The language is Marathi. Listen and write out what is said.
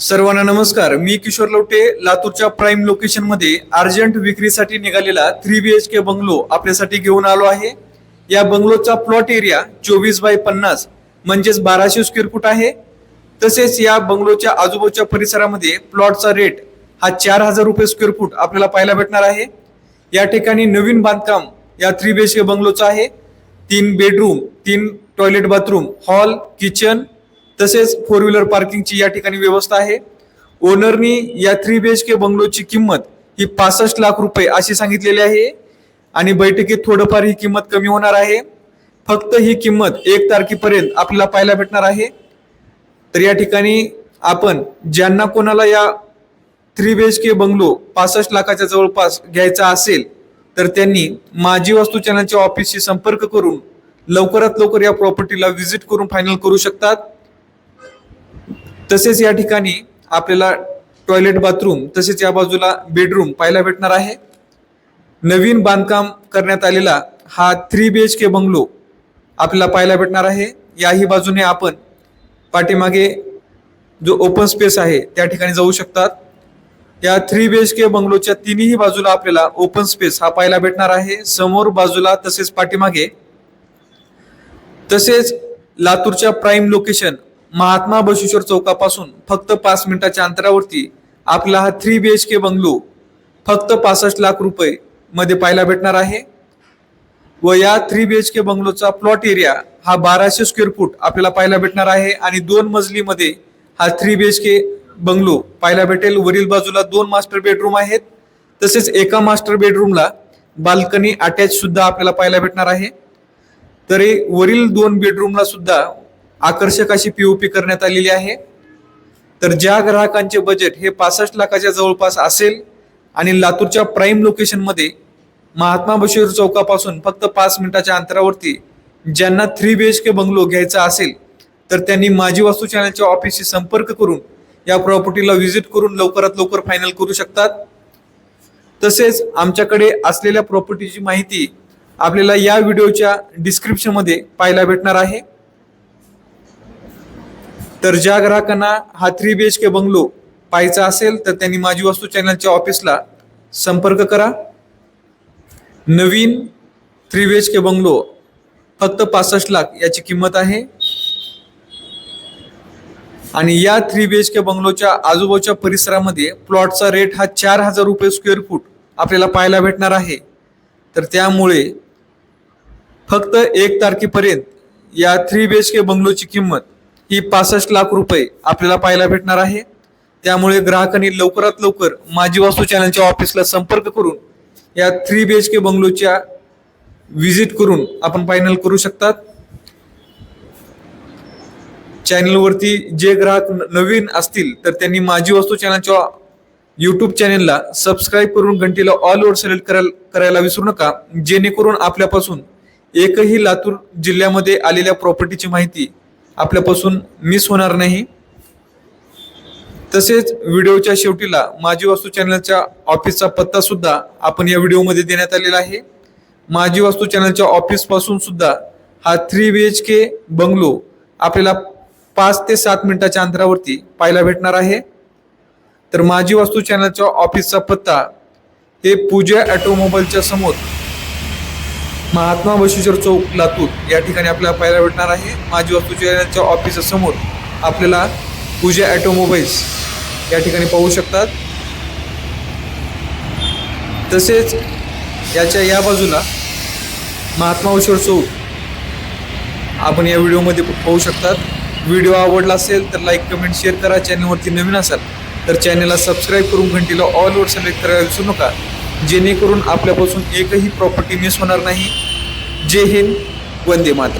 सर्वांना नमस्कार. मी किशोर लवटे लातूरच्या प्राईम लोकेशनमध्ये अर्जंट विक्रीसाठी निघालेला three B H K bungalow आपल्यासाठी घेऊन आलो आहे. या बंगलोचा प्लॉट एरिया चोवीस बाय पन्नास म्हणजेच बाराशे स्क्वेअर फूट आहे. तसेच या बंगलोच्या आजूबाजूच्या परिसरामध्ये प्लॉटचा रेट हा चार हजार रुपये स्क्वेअर फूट आपल्याला पाहायला भेटणार आहे. या ठिकाणी नवीन बांधकाम या थ्री बी एच के बंगलोचं आहे. तीन बेडरूम तीन टॉयलेट बाथरूम हॉल किचन तसेच फोर व्हीलर पार्किंगची या ठिकाणी व्यवस्था आहे. ओनरनी या थ्री बी एच के बंगलोची किंमत ही पासष्ट लाख रुपये अशी सांगितलेली आहे. आणि बैठकीत थोडंफार ही किंमत कमी होणार आहे. फक्त ही किंमत एक तारखेपर्यंत आपल्याला पाहायला भेटणार आहे. तर या ठिकाणी आपण ज्यांना कोणाला या three B H K bungalow पासष्ट लाखाच्या जवळपास घ्यायचा असेल तर त्यांनी माझी वास्तू चॅनलच्या ऑफिसशी संपर्क करून लवकरात लवकर या प्रॉपर्टीला व्हिजिट करून फायनल करू शकतात. तसेच या ठिकाणी आपल्याला टॉयलेट बाथरूम तसेच या बाजूला बेडरूम पाहायला भेटणार आहे. नवीन बांधकाम करण्यात आलेला हा three B H K bungalow आपल्याला पाहायला भेटणार आहे. याही बाजूने आपण पाठीमागे जो ओपन स्पेस आहे त्या ठिकाणी जाऊ शकतात. या थ्री बी एच के बंगलोच्या तिन्ही बाजूला आपल्याला ओपन स्पेस हा पाहायला भेटणार आहे. समोर बाजूला तसेच पाठीमागे तसेच लातूरच्या प्राईम लोकेशन महात्मा बसवेश्वर चौकापासून फक्त पाच मिनिटाच्या अंतरावरती आपला हा three B H K bungalow फक्त पासष्ट लाख रुपये मध्ये पाहायला भेटणार आहे. व या थ्री बी एच के बंगलोचा प्लॉट एरिया हा बाराशे स्क्वेअर फूट आपल्याला पाहायला भेटणार आहे आणि दोन मजलीमध्ये हा three B H K bungalow पाहायला भेटेल. वरील बाजूला दोन मास्टर बेडरूम आहेत. तसेच एका मास्टर बेडरूमला बाल्कनी अटॅच सुद्धा आपल्याला पाहायला भेटणार आहे. तरी वरील दोन बेडरूमला सुद्धा आकर्षक अशी पीओपी करण्यात आलेली आहे. तर ज्या ग्राहकांचे बजेट हे पासष्ट लाखाच्या जवळपास असेल आणि लातूरच्या प्राईम लोकेशनमध्ये महात्मा बशीर चौकापासून फक्त पाच मिनिटाच्या अंतरावरती ज्यांना three B H K bungalow घ्यायचा असेल तर त्यांनी माझी वास्तू चॅनलच्या ऑफिसशी संपर्क करून या प्रॉपर्टीला व्हिजिट करून लवकरात लवकर फायनल करू शकतात. तसेच आमच्याकडे असलेल्या प्रॉपर्टीची माहिती आपल्याला या व्हिडिओच्या डिस्क्रिप्शनमध्ये पाहायला भेटणार आहे. तर ज्या ग्राहकांना हा three B H K bungalow पाहायचा असेल तर त्यांनी माझी वस्तू चॅनलच्या ऑफिसला संपर्क करा. नवीन three B H K bungalow फक्त पासष्ट लाख याची किंमत आहे. आणि या थ्री बी एच के बंगलोच्या आजूबाजूच्या परिसरामध्ये प्लॉटचा रेट हा चार हजार रुपये स्क्वेअर फूट आपल्याला पाहायला भेटणार आहे. तर त्यामुळे फक्त एक तारखेपर्यंत या थ्री बी एच के बंगलोची किंमत ही पासष्ट लाख रुपये आपल्याला पाहायला भेटणार आहे. त्यामुळे ग्राहकांनी लवकरात लवकर माझी वास्तू चॅनलच्या ऑफिसला संपर्क करून या थ्री बी एच के बंगलोच्या व्हिजिट करून आपण फायनल करू शकतात. चॅनलवरती जे ग्राहक न- नवीन असतील तर त्यांनी माझी वस्तू चॅनलच्या यूट्यूब चॅनलला सबस्क्राईब करून घंटीला ऑल ओव्हर सिलेक्ट करायला करायला विसरू नका. जेणेकरून आपल्यापासून एकही लातूर जिल्ह्यामध्ये आलेल्या प्रॉपर्टीची माहिती आपल्यापासून मिस होणार नाही. तसेच व्हिडिओच्या शेवटीला माझी वास्तू चॅनलच्या ऑफिसचा पत्ता सुद्धा आपण या व्हिडिओमध्ये देण्यात आलेला आहे. माझी वास्तू चॅनलच्या ऑफिसपासून सुद्धा हा three B H K bungalow आपल्याला पाच ते सात मिनिटाच्या अंतरावरती पाहायला भेटणार आहे. तर माझी वास्तू चॅनलच्या ऑफिसचा पत्ता हे पूजा ऑटोमोबाईलच्या समोर महात्मा बशेश्वर चौक लातूर. या ठिकाणी आपल्याला पाहायला भेटणार आहे माझी वास्तू चॅनलच्या आपल्याला पूजा ॲटोमोबाईल्स या ठिकाणी पाहू शकतात. तसेच याच्या या बाजूला महात्मा बशेश्वर चौक आपण या व्हिडिओमध्ये पाहू शकतात. व्हिडिओ आवडला असेल तर लाईक कमेंट शेअर करा. चॅनलवरती नवीन असाल तर चॅनलला सबस्क्राईब करून घंटीला ऑल ओवर सिलेक्ट करायला विसरू नका. जेणेकरून आपल्यापासून एकही प्रॉपर्टी मिस होणार नाही. जय हिंद वंदे माता